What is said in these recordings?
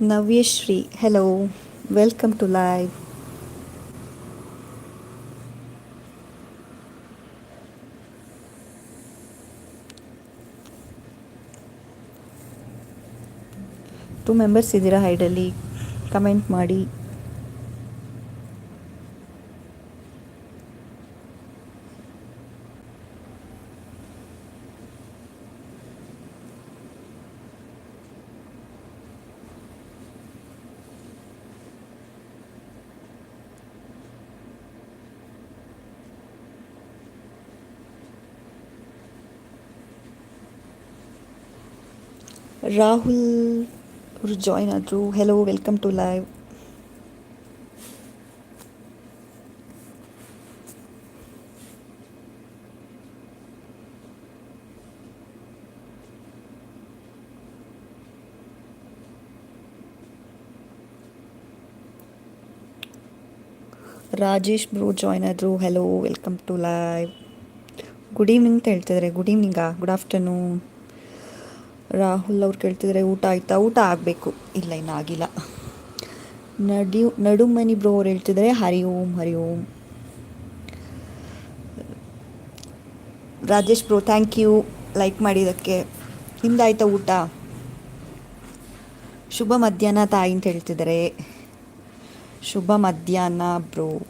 Navyashree hello welcome to live two members ಇದ್ದೀರಾ ಹೈಡಲ್ಲಿ comment ಮಾಡಿ. ರಾಹುಲ್, ಅವರು ಜಾಯ್ನ್ ಆದರು. Hello welcome to live Rajesh bro join ಆದರು. Hello welcome to live good evening ಅಂತ ಹೇಳ್ತಿದ್ದಾರೆ ಗುಡ್ ಈವ್ನಿಂಗಾ ಗುಡ್ ಆಫ್ಟರ್ನೂನ್ ರಾಹುಲ್ ಅವ್ರು ಕೇಳ್ತಿದ್ರೆ, ಊಟ ಆಯ್ತಾ? ಊಟ ಆಗಬೇಕು. ಇಲ್ಲ, ಇನ್ನು ಆಗಿಲ್ಲ. ನಡಿ, ನಡುಮನಿ ಬ್ರೋ ಅವ್ರು ಹೇಳ್ತಿದ್ರೆ, Hari Om Hari Om. Rajesh bro thank you like ಮಾಡಿದ್ದಕ್ಕೆ. ನಿಮ್ದಾಯ್ತಾ ಊಟ? ಶುಭ ಮಧ್ಯಾಹ್ನ ತಾಯಿ ಅಂತ ಹೇಳ್ತಿದ್ದಾರೆ ಶುಭ ಮಧ್ಯಾಹ್ನ ಬ್ರೋ.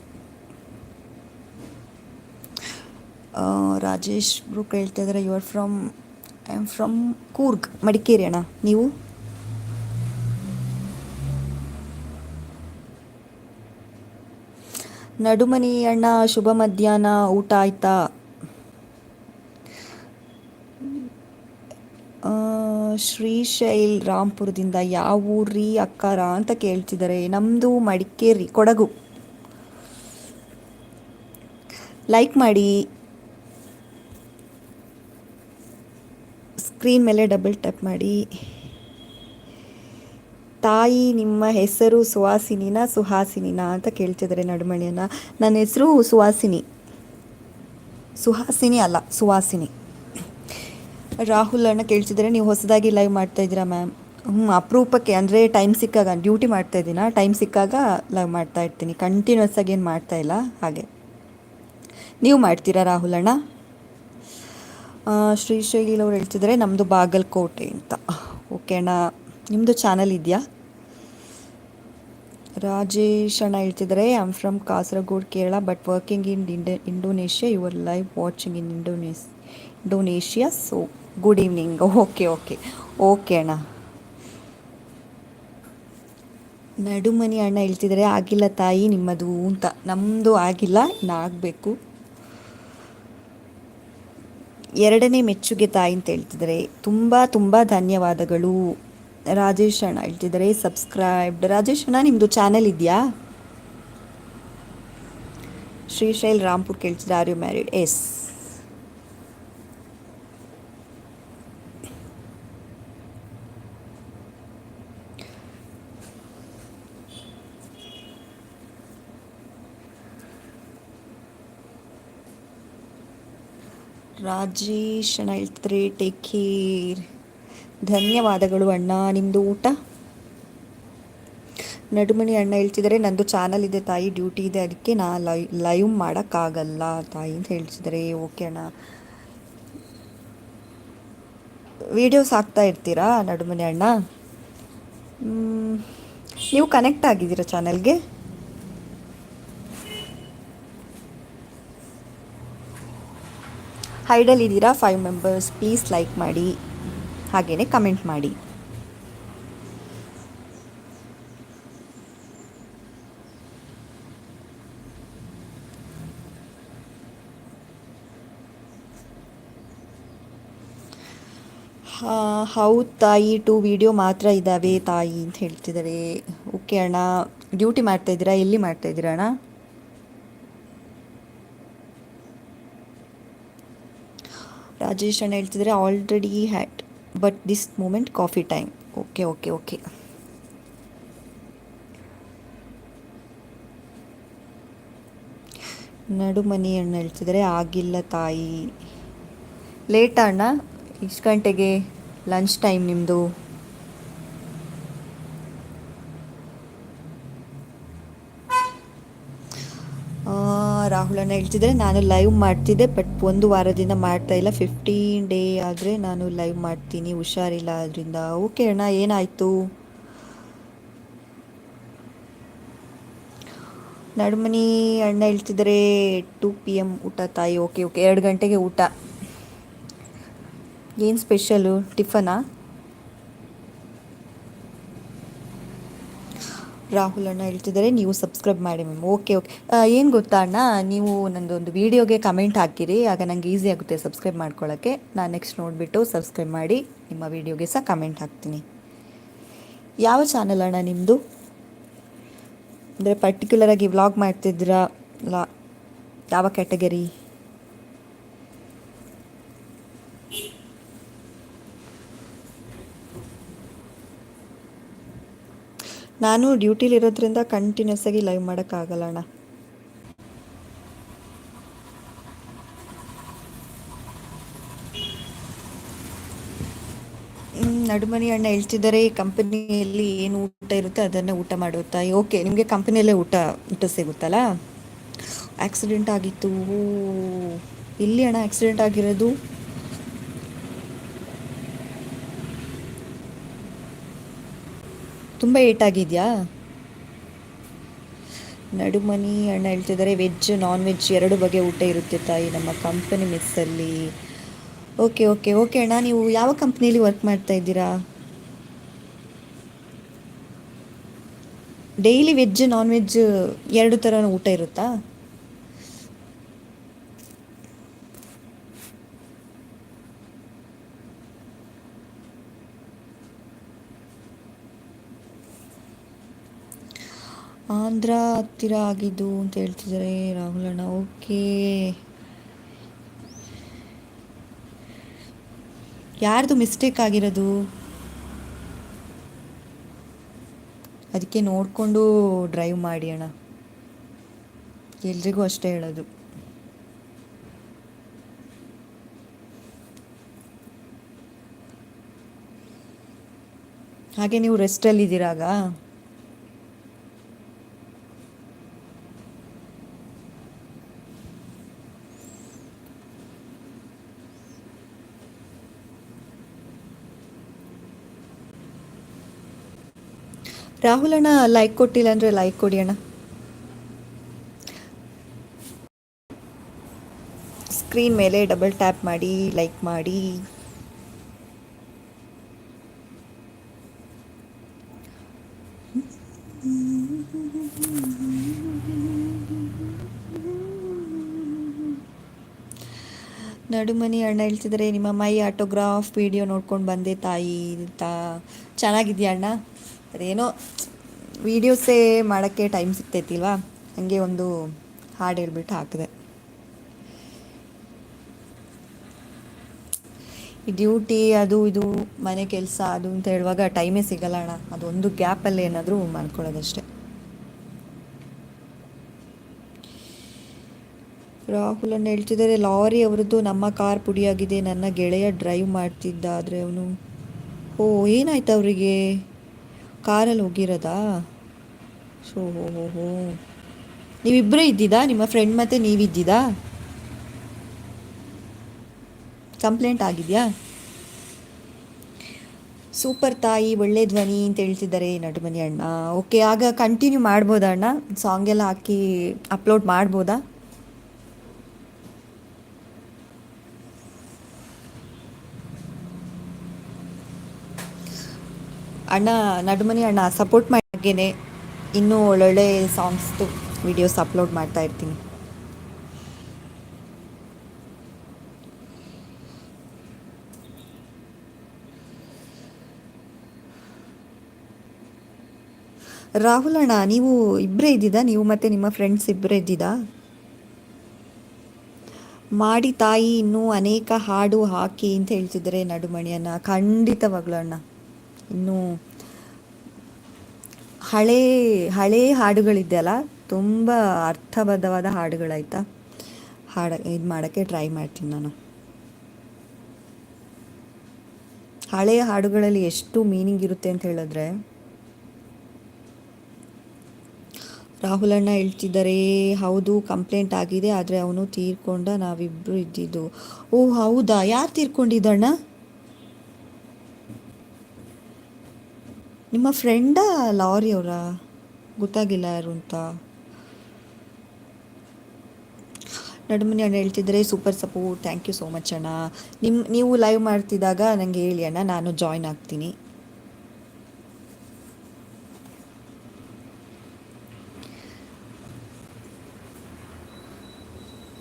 ರಾಜೇಶ್ ಬ್ರೋ ಕೇಳ್ತಾ ಇದ್ದಾರೆ you are from I am from Coorg Madikeri ಅಣ್ಣ. ನೀವು? ನಡುಮನಿ ಅಣ್ಣ, ಶುಭ ಮಧ್ಯಾಹ್ನ, ಊಟ ಆಯ್ತಾ? ಶ್ರೀಶೈಲ್ ರಾಂಪುರದಿಂದ ಯಾವ ಊರ್ರಿ ಅಕ್ಕಾರ ಅಂತ ಕೇಳ್ತಿದ್ದಾರೆ. ನಮ್ಮದು ಮಡಿಕೇರಿ, ಕೊಡಗು. ಲೈಕ್ ಮಾಡಿ. ಸ್ಕ್ರೀನ್ ಮೇಲೆ ಡಬಲ್ ಟ್ಯಾಪ್ ಮಾಡಿ. ತಾಯಿ ನಿಮ್ಮ ಹೆಸರು ಸುಹಾಸಿನಿನ ಸುಹಾಸಿನಿನ ಅಂತ ಕೇಳ್ತಿದ್ದಾರೆ ನಡುಮಣಿಯನ್ನ. ನನ್ನ ಹೆಸರು ಸುಹಾಸಿನಿ ಸುಹಾಸಿನಿ ಅಲ್ಲ ಸುಹಾಸಿನಿ ರಾಹುಲ್ ಅಣ್ಣ ಕೇಳ್ತಿದ್ದಾರೆ, ನೀವು ಹೊಸದಾಗಿ ಲೈವ್ ಮಾಡ್ತಾ ಇದ್ದೀರಾ ಮ್ಯಾಮ್ ಹ್ಞೂ ಅಪರೂಪಕ್ಕೆ ಅಂದರೆ ಟೈಮ್ ಸಿಕ್ಕಾಗ ಡ್ಯೂಟಿ ಮಾಡ್ತಾ ಇದ್ದೀನ? ಟೈಮ್ ಸಿಕ್ಕಾಗ ಲೈವ್ ಮಾಡ್ತಾ ಇರ್ತೀನಿ. ಕಂಟಿನ್ಯೂಸ್ ಆಗಿ ಏನು ಮಾಡ್ತಾ ಇಲ್ಲ? ಹಾಗೆ. ನೀವು ಮಾಡ್ತೀರಾ ರಾಹುಲ್ ಅಣ್ಣ? ಆ, ಶ್ರೀಶೈಲ್ ಅವ್ರು ಹೇಳ್ತಿದ್ದಾರೆ ನಮ್ಮದು ಬಾಗಲಕೋಟೆ ಅಂತ. ಓಕೆ ಅಣ್ಣ ನಿಮ್ಮದು ಚಾನಲ್ ಇದೆಯಾ? ರಾಜೇಶ್ ಅಣ್ಣ ಹೇಳ್ತಿದ್ದಾರೆ I am from Kasaragod Kerala but working in ಇಂಡ Indonesia your live watching in ಇಂಡೋನೇಸ್ Indonesia so good evening okay okay okay ಅಣ್ಣ. ನಡುಮನಿ ಅಣ್ಣ ಹೇಳ್ತಿದ್ದಾರೆ ಆಗಿಲ್ಲ ತಾಯಿ ನಿಮ್ಮದು ಅಂತ. ನಮ್ಮದು ಆಗಿಲ್ಲ ಇನ್ನು ಆಗಬೇಕು ಎರಡನೇ ಮೆಚ್ಚುಗೆ ತಾಯಿ ಅಂತ ಹೇಳ್ತಿದ್ದಾರೆ. ತುಂಬ ತುಂಬ ಧನ್ಯವಾದಗಳು. ರಾಜೇಶ್ ಅಣ್ಣ ಹೇಳ್ತಿದ್ದಾರೆ ಸಬ್ಸ್ಕ್ರೈಬ್ಡ್ ರಾಜೇಶ್ ಅಣ್ಣ ನಿಮ್ಮದು ಚಾನಲ್ ಇದೆಯಾ? ಶ್ರೀಶೈಲ್ ರಾಮ್ಪುರ್ ಕೇಳ್ತಿದ್ದಾರೆ are you married yes Rajesh ಅಣ್ಣ ಹೇಳ್ತಿದ್ರಿ ಟೇಕ್ ಕೇರ್ ಧನ್ಯವಾದಗಳು ಅಣ್ಣ ನಿಮ್ಮದು ಊಟ? ನಡುಮಣಿ ಅಣ್ಣ ಹೇಳ್ತಿದ್ದಾರೆ, ನಂದು ಚಾನಲ್ ಇದೆ ತಾಯಿ ಡ್ಯೂಟಿ ಇದೆ, ಅದಕ್ಕೆ ನಾ ಲೈ ಲೈವ್ ಮಾಡೋಕ್ಕಾಗಲ್ಲ ತಾಯಿ ಅಂತ ಹೇಳ್ತಿದ್ದಾರೆ. ಓಕೆ ಅಣ್ಣ. ವಿಡಿಯೋಸ್ ಹಾಕ್ತಾ ಇರ್ತೀರಾ ನಡುಮನೆ ಅಣ್ಣ? ನೀವು ಕನೆಕ್ಟ್ ಆಗಿದ್ದೀರಾ ಚಾನಲ್ಗೆ ಹೈಡಲ್ಲಿ ಇದ್ದೀರಾ ಫೈವ್ ಮೆಂಬರ್ಸ್ ಪ್ಲೀಸ್ ಲೈಕ್ ಮಾಡಿ. ಹಾಗೆಯೇ ಕಮೆಂಟ್ ಮಾಡಿ. ಹೌದು ತಾಯಿ ಟು ವಿಡಿಯೋ ಮಾತ್ರ ಇದ್ದಾವೆ ತಾಯಿ ಅಂತ ಹೇಳ್ತಿದ್ದಾರೆ. ಓಕೆ ಅಣ್ಣ ಡ್ಯೂಟಿ ಮಾಡ್ತಾ ಇದ್ದೀರಾ? ಎಲ್ಲಿ ಮಾಡ್ತಾ ಇದ್ದೀರಾ ಅಣ್ಣ? ರಾಜೇಶ್ ಅಣ್ಣ ಹೇಳ್ತಿದ್ರೆ already had but this moment coffee time okay okay okay Nadumani ಅಣ್ಣ ಹೇಳ್ತಿದ್ರೆ ಆಗಿಲ್ಲ ತಾಯಿ. ಲೇಟ್ ಅಣ್ಣ, ಇಷ್ಟು ಗಂಟೆಗೆ ಲಂಚ್ ಟೈಮ್ ನಿಮ್ಮದು ರಾಹುಲಣ್ಣ ಹೇಳ್ತಿದ್ರೆ ನಾನು ಲೈವ್ ಮಾಡ್ತಿದ್ದೆ ಬಟ್ ಒಂದು ವಾರದಿಂದ ಮಾಡ್ತಾ ಇಲ್ಲ. ಫಿಫ್ಟೀನ್ ಡೇ ಆದರೆ ನಾನು ಲೈವ್ ಮಾಡ್ತೀನಿ. ಹುಷಾರಿಲ್ಲ ಅದರಿಂದ ಓಕೆ ಅಣ್ಣ, ಏನಾಯಿತು? ನಡುಮನಿ ಅಣ್ಣ ಹೇಳ್ತಿದ್ರೆ ಟು ಪಿ ಎಂ ಊಟ ತಾಯಿ. ಓಕೆ ಓಕೆ ಎರಡು ಗಂಟೆಗೆ ಊಟ. ಏನು ಸ್ಪೆಷಲು ಟಿಫನಾ? ರಾಹುಲ್ ಅಣ್ಣ ಹೇಳ್ತಿದ್ದಾರೆ, ನೀವು ಸಬ್ಸ್ಕ್ರೈಬ್ ಮಾಡಿ ಮ್ಯಾಮ್ ಓಕೆ ಓಕೆ ಏನು ಗೊತ್ತಾ ಅಣ್ಣ, ನೀವು ನಂದೊಂದು ವೀಡಿಯೋಗೆ ಕಮೆಂಟ್ ಹಾಕಿರಿ, ಆಗ ನಂಗೆ ಈಸಿ ಆಗುತ್ತೆ ಸಬ್ಸ್ಕ್ರೈಬ್ ಮಾಡ್ಕೊಳ್ಳೋಕ್ಕೆ ನಾನು ನೆಕ್ಸ್ಟ್ ನೋಡಿಬಿಟ್ಟು ಸಬ್ಸ್ಕ್ರೈಬ್ ಮಾಡಿ ನಿಮ್ಮ ವೀಡಿಯೋಗೆ ಸಹ ಕಮೆಂಟ್ ಹಾಕ್ತೀನಿ. ಯಾವ ಚಾನಲ್ ಅಣ್ಣ ನಿಮ್ಮದು ಅಂದರೆ ಪರ್ಟಿಕ್ಯುಲರಾಗಿ ವ್ಲಾಗ್ ಮಾಡ್ತಿದ್ದೀರಾ, ಲಾ, ಯಾವ ಕ್ಯಾಟಗರಿ ನಾನು ಡ್ಯೂಟಿಲಿರೋದ್ರಿಂದ ಕಂಟಿನ್ಯೂಸ್ ಆಗಿ ಲೈವ್ ಮಾಡೋಕ್ಕಾಗಲ್ಲ ಅಣ್ಣ. ನಡುಮನಿ ಅಣ್ಣ ಹೇಳ್ತಿದ್ದಾರೆ ಕಂಪನಿಯಲ್ಲಿ ಏನು ಊಟ ಇರುತ್ತೆ ಅದನ್ನೇ ಊಟ ಮಾಡುತ್ತಾ? ಓಕೆ ನಿಮಗೆ ಕಂಪನಿಯಲ್ಲೇ ಊಟ ಊಟ ಸಿಗುತ್ತಲ್ಲ? ಆಕ್ಸಿಡೆಂಟ್ ಆಗಿತ್ತು. ಇಲ್ಲಿ ಅಣ್ಣ ಆಕ್ಸಿಡೆಂಟ್ ಆಗಿರೋದು. ತುಂಬ ಏಟಾಗಿದೆಯಾ? ನಡುಮನಿ ಅಣ್ಣ ಹೇಳ್ತಿದ್ದಾರೆ, ವೆಜ್ ನಾನ್ ವೆಜ್ ಎರಡು ಬಗೆ ಊಟ ಇರುತ್ತೆ ತಾಯಿ, ನಮ್ಮ ಕಂಪನಿ ಮಿಸ್ಸಲ್ಲಿ ಓಕೆ ಓಕೆ ಓಕೆ ಅಣ್ಣ, ನೀವು ಯಾವ ಕಂಪ್ನಿಯಲ್ಲಿ ವರ್ಕ್ ಮಾಡ್ತಾ ಇದ್ದೀರಾ? ಡೈಲಿ ವೆಜ್ ನಾನ್ ವೆಜ್ ಎರಡು ಥರ ಊಟ ಇರುತ್ತಾ? ಆಂಧ್ರ ಹತ್ತಿರ ಆಗಿದ್ದು ಅಂತ ಹೇಳ್ತಿದ್ದಾರೆ ರಾಹುಲ್ ಅಣ್ಣ ಓಕೆ. ಯಾರ್ದು ಮಿಸ್ಟೇಕ್ ಆಗಿರೋದು? ಅದಕ್ಕೆ ನೋಡಿಕೊಂಡು ಡ್ರೈವ್ ಮಾಡಿ ಅಣ್ಣ. ಎಲ್ರಿಗೂ ಅಷ್ಟೇ ಹೇಳೋದು. ಹಾಗೆ ನೀವು ರೆಸ್ಟಲ್ಲಿದ್ದೀರಾಗ ರಾಹುಲ್ ಅಣ್ಣ ಲೈಕ್ ಕೊಟ್ಟಿಲ್ಲ ಅಂದರೆ ಲೈಕ್ ಕೊಡಿ ಅಣ್ಣ. ಸ್ಕ್ರೀನ್ ಮೇಲೆ ಡಬಲ್ ಟ್ಯಾಪ್ ಮಾಡಿ ಲೈಕ್ ಮಾಡಿ. ನಡುಮನಿ ಅಣ್ಣ ಹೇಳ್ತಿದ್ರೆ, ನಿಮ್ಮ ಮೈ ಆಟೋಗ್ರಾಫ್ ವಿಡಿಯೋ ನೋಡ್ಕೊಂಡು ಬಂದೆ ತಾಯಿ ಅಂತ. ಚೆನ್ನಾಗಿದ್ಯಾ ಅಣ್ಣ? ಅದೇನೋ ವೀಡಿಯೋಸೇ ಮಾಡೋಕ್ಕೆ ಟೈಮ್ ಸಿಗ್ತೈತಿಲ್ವಾ? ಹಂಗೆ ಒಂದು ಹಾಡು ಹೇಳ್ಬಿಟ್ಟು ಹಾಕಿದೆ. ಈ ಡ್ಯೂಟಿ, ಅದು ಇದು, ಮನೆ ಕೆಲಸ, ಅದು ಅಂತ ಹೇಳುವಾಗ ಟೈಮೇ ಸಿಗಲ್ಲ ಅಣ್ಣ. ಅದೊಂದು ಗ್ಯಾಪಲ್ಲಿ ಏನಾದರೂ ಮಾಡ್ಕೊಳ್ಳೋದಷ್ಟೇ. ರಾಹುಲ್ ಅಣ್ಣ ಹೇಳ್ತಿದ್ದಾರೆ, ಲಾರಿ ಅವರದ್ದು ನಮ್ಮ ಕಾರ್ ಪುಡಿಯಾಗಿದೆ, ನನ್ನ ಗೆಳೆಯ ಡ್ರೈವ್ ಮಾಡ್ತಿದ್ದ ಆದರೆ ಅವನು. ಓ, ಏನಾಯ್ತು ಅವರಿಗೆ? ಕಾರಲ್ಲಿ ಹೋಗಿರೋದಾ? ಸೊ ಹೋ ಹೋ ಹೋ. ನೀವಿಬ್ಬರೇ ಇದ್ದಿದ್ದಾ? ನಿಮ್ಮ ಫ್ರೆಂಡ್ ಮತ್ತು ನೀವಿದ್ದಿದ್ದಾ? ಕಂಪ್ಲೇಂಟ್ ಆಗಿದೆಯಾ? ಸೂಪರ್ ತಾಯಿ, ಒಳ್ಳೆ ಧ್ವನಿ ಅಂತ ಹೇಳ್ತಿದ್ದಾರೆ ನಟಮನಿ ಅಣ್ಣ. ಓಕೆ ಆಗ ಕಂಟಿನ್ಯೂ ಮಾಡ್ಬೋದಾ ಅಣ್ಣ? ಸಾಂಗ್ ಎಲ್ಲ ಹಾಕಿ ಅಪ್ಲೋಡ್ ಮಾಡ್ಬೋದಾ? ಅಣ್ಣ, ನಡುಮನಿ ಅಣ್ಣ ಸಪೋರ್ಟ್ ಮಾಡಾಗೇನೆ ಇನ್ನೂ ಒಳ್ಳೊಳ್ಳೆ ಸಾಂಗ್ಸ್ದು ವಿಡಿಯೋಸ್ ಅಪ್ಲೋಡ್ ಮಾಡ್ತಾ ಇರ್ತೀನಿ. ರಾಹುಲ್ ಅಣ್ಣ, ನೀವು ಇಬ್ಬರೇ ಇದ್ದಿದ್ದಾ ನೀವು ಮತ್ತು ನಿಮ್ಮ ಫ್ರೆಂಡ್ಸ್ ಇಬ್ಬರೇ ಇದ್ದಿದ್ದಾ ಮಾಡಿ ತಾಯಿ ಇನ್ನೂ ಅನೇಕ ಹಾಡು ಹಾಕಿ ಅಂತ ಹೇಳ್ತಿದ್ರೆ ನಡುಮಣಿಯನ್ನ. ಖಂಡಿತವಾಗ್ಲೂ ಅಣ್ಣ. ಇನ್ನೂ ಹಳೆ, ಹಳೇ ಹಾಡುಗಳಿದೆಯಲ್ಲ, ತುಂಬ ಅರ್ಥಬದ್ಧವಾದ ಹಾಡುಗಳಾಯ್ತಾ? ಹಾಡ, ಇದು ಮಾಡೋಕ್ಕೆ ಟ್ರೈ ಮಾಡ್ತೀನಿ ನಾನು. ಹಳೆಯ ಹಾಡುಗಳಲ್ಲಿ ಎಷ್ಟು ಮೀನಿಂಗ್ ಇರುತ್ತೆ ಅಂತ ಹೇಳಿದ್ರೆ ರಾಹುಲ್ ಅಣ್ಣ ಹೇಳ್ತಿದ್ದಾರೆ, ಹೌದು, ಕಂಪ್ಲೇಂಟ್ ಆಗಿದೆ, ಆದರೆ ಅವನು ತೀರ್ಕೊಂಡ ನಾವಿಬ್ಬರು ಇದ್ದಿದ್ದು. ಓ, ಹೌದಾ? ಯಾರು ತೀರ್ಕೊಂಡಿದ್ದಣ್ಣ? ನಿಮ್ಮ ಫ್ರೆಂಡಾ ಲಾರಿ ಅವರ? ಗೊತ್ತಾಗಿಲ್ಲ ಯಾರು ಅಂತ. ನಡುಮನಿ ಅಣ್ಣ ಹೇಳ್ತಿದ್ರೆ super support thank you so much ಅಣ್ಣ. ನಿಮ್ಮ ನೀವು ಲೈವ್ ಮಾಡ್ತಿದ್ದಾಗ ನನಗೆ ಹೇಳಿ ಅಣ್ಣ, ನಾನು ಜಾಯ್ನ್ ಆಗ್ತೀನಿ.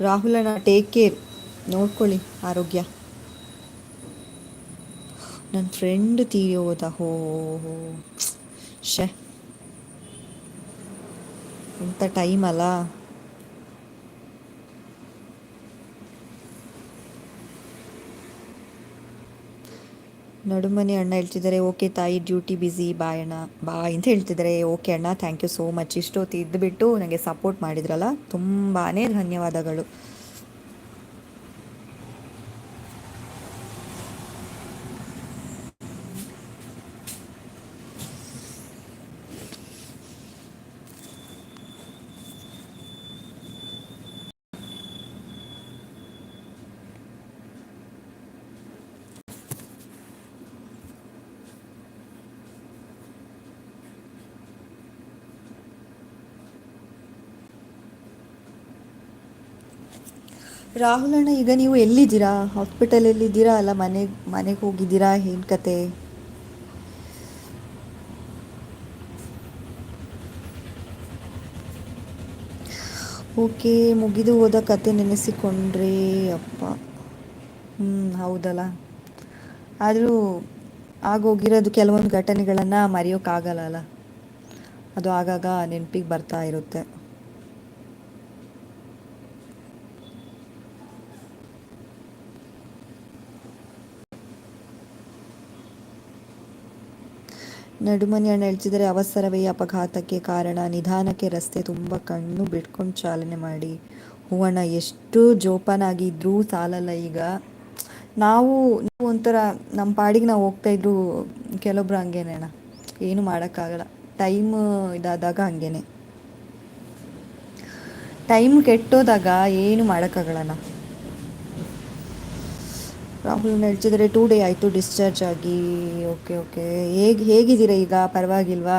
ರಾಹುಲ್ ಅಣ್ಣ ಟೇಕ್ ಕೇರ್ ನೋಡ್ಕೊಳ್ಳಿ ಆರೋಗ್ಯ. ನನ್ನ ಫ್ರೆಂಡ್ ತೀರಿ ಹೋದ ಹೋ ಶೇ ಇಂಥ ಟೈಮ್ ಅಲ್ಲ. ನಡುಮನೆ ಅಣ್ಣ ಹೇಳ್ತಿದ್ದಾರೆ, ಓಕೆ ತಾಯಿ ಡ್ಯೂಟಿ ಬ್ಯುಸಿ ಬಾಯ್ ಅಣ್ಣ. ಬಾಯ್ ಅಂತ ಹೇಳ್ತಿದ್ದಾರೆ. ಓಕೆ ಅಣ್ಣ ಥ್ಯಾಂಕ್ ಯು ಸೋ ಮಚ್ ಇಷ್ಟೊತ್ತು ಇದ್ದುಬಿಟ್ಟು ನನಗೆ ಸಪೋರ್ಟ್ ಮಾಡಿದ್ರಲ್ಲ ತುಂಬಾ ಧನ್ಯವಾದಗಳು. ರಾಹುಲ್ ಅಣ್ಣ, ಈಗ ನೀವು ಎಲ್ಲಿದ್ದೀರಾ? ಹಾಸ್ಪಿಟಲ್ ಎಲ್ಲಿದ್ದೀರಾ? ಅಲ್ಲ ಮನೆಗೆ ಮನೆಗೆ ಹೋಗಿದ್ದೀರಾ? ಏನು ಕತೆ? ಓಕೆ, ಮುಗಿದು ಹೋದ ಕತೆ ನೆನೆಸಿಕೊಂಡ್ರೆ ಅಪ್ಪ. ಹ್ಞೂ ಹೌದಲ್ಲ. ಆದರೂ ಆಗೋಗಿರೋದು ಕೆಲವೊಂದು ಘಟನೆಗಳನ್ನು ಮರೆಯೋಕ್ಕಾಗಲ್ಲ ಅದು ಆಗಾಗ ನೆನಪಿಗೆ ಬರ್ತಾ ಇರುತ್ತೆ. ನಡುಮನಿ ಅಣ್ಣ ಹೇಳ್ತಿದ್ದಾರೆ ಅವಸರವೇ ಅಪಘಾತಕ್ಕೆ ಕಾರಣ. ನಿಧಾನಕ್ಕೆ ರಸ್ತೆ ತುಂಬ ಕಣ್ಣು ಬಿಟ್ಕೊಂಡು ಚಾಲನೆ ಮಾಡಿ. ಹೂವಣ್ಣ ಎಷ್ಟು ಜೋಪಾನಾಗಿದ್ರೂ ಸಾಲಲ್ಲ ಈಗ. ನಾವು ನಾವು ಒಂಥರ ನಮ್ಮ ಪಾಡಿಗೆ ನಾವು ಹೋಗ್ತಾ ಇದ್ರು ಕೆಲವೊಬ್ರು ಹಂಗೇನೆ ಅಣ್ಣ. ಏನು ಮಾಡೋಕ್ಕಾಗಲ್ಲ. ಟೈಮ್ ಇದಾದಾಗ ಹಂಗೇನೆ. ಟೈಮ್ ಕೆಟ್ಟೋದಾಗ ಏನು ಮಾಡೋಕ್ಕಾಗಲ್ಲಣ್ಣ ರಾಹುಲ್ ಹೇಳ್ತಿದ್ದಾರೆ ಟೂ ಡೇ ಆಯಿತು ಡಿಸ್ಚಾರ್ಜ್ ಆಗಿ. ಓಕೆ ಓಕೆ ಹೇಗೆ ಹೇಗಿದ್ದೀರಾ ಈಗ? ಪರವಾಗಿಲ್ವಾ?